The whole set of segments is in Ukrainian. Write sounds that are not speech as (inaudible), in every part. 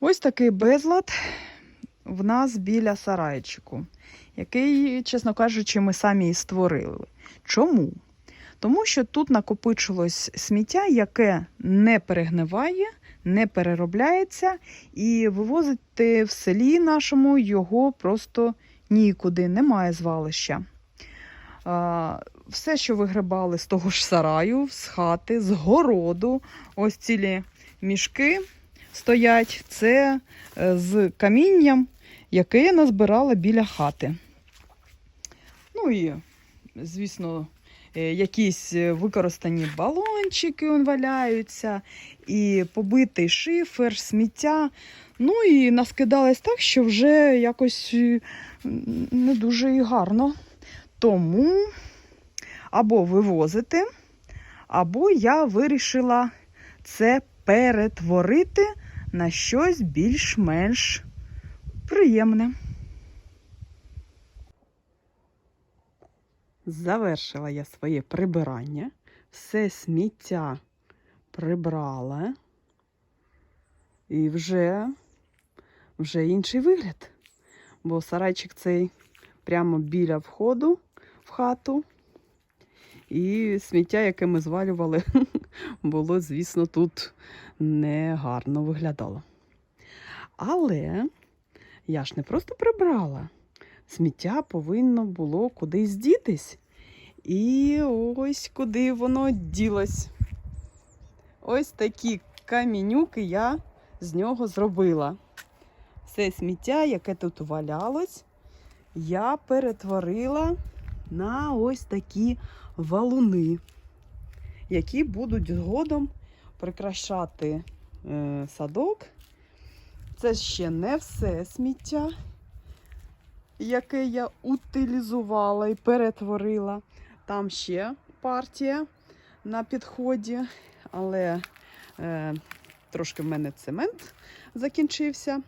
Ось такий безлад в нас біля сарайчику, який, чесно кажучи, ми самі і створили. Чому? Тому що тут накопичилось сміття, яке не перегниває, не переробляється, і вивозити в селі нашому його просто нікуди, немає звалища. Все, що вигребали з того ж сараю, з хати, з городу, ось цілі мішки стоять, це е, з камінням, яке я назбирала біля хати. Ну і, звісно, е, якісь е, використані балончики он валяються, і побитий шифер, сміття. Ну і наскидалось так, що вже якось не дуже і гарно. Тому або вивозити, або я вирішила це перетворити на щось більш-менш приємне. Завершила я своє прибирання. Все сміття прибрала. І вже, вже інший вигляд. Бо сарайчик цей прямо біля входу в хату. І сміття, яке ми звалювали, (laughs) було, звісно, тут негарно виглядало. Але я ж не просто прибрала. Сміття повинно було кудись дітись. І ось куди воно ділось. Ось такі камінюки я з нього зробила. Все сміття, яке тут валялось, я перетворила на ось такі валуни, які будуть згодом прикрашати е, садок. Це ще не все сміття, яке я утилізувала і перетворила. Там ще партія на підході, але е, трошки в мене цемент закінчився.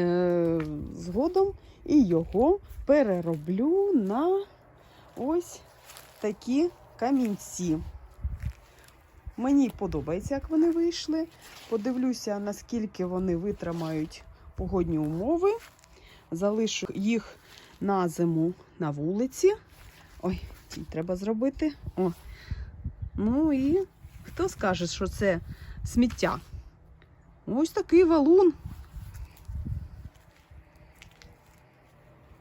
Е, згодом і його перероблю на ось такі камінці. Мені подобається, як вони вийшли. Подивлюся, наскільки вони витримають погодні умови. Залишу їх на зиму на вулиці. Ой, ці треба зробити. О. Ну і хто скаже, що це сміття? Ось такий валун.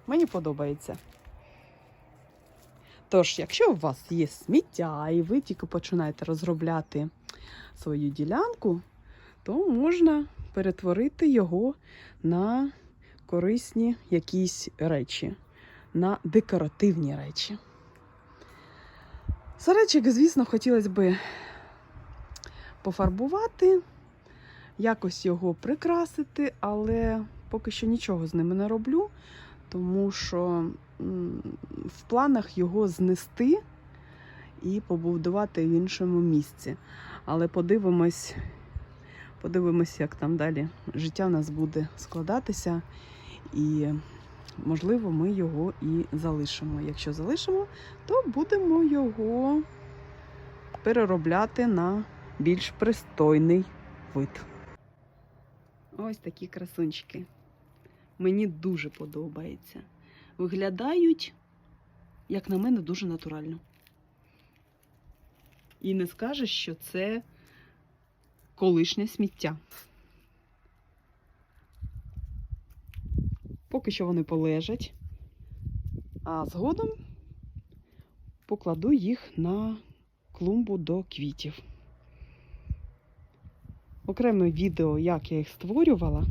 Мені подобається. Тож, якщо у вас є сміття і ви тільки починаєте розробляти свою ділянку, то можна перетворити його на корисні якісь речі, на декоративні речі. Сарайчик, звісно, хотілося б пофарбувати, якось його прикрасити, але поки що нічого з ними не роблю, тому що в планах його знести і побудувати в іншому місці. Але подивимось, подивимось, як там далі життя в нас буде складатися. І, можливо, ми його і залишимо. Якщо залишимо, то будемо його переробляти на більш пристойний вид. Ось такі красунчики. Мені дуже подобається. Виглядають, як на мене, дуже натурально. І не скажеш, що це колишнє сміття. Поки що вони полежать, а згодом покладу їх на клумбу до квітів. Окреме відео, як я їх створювала,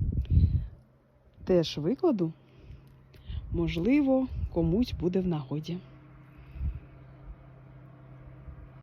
теж викладу. Можливо, комусь буде в нагоді.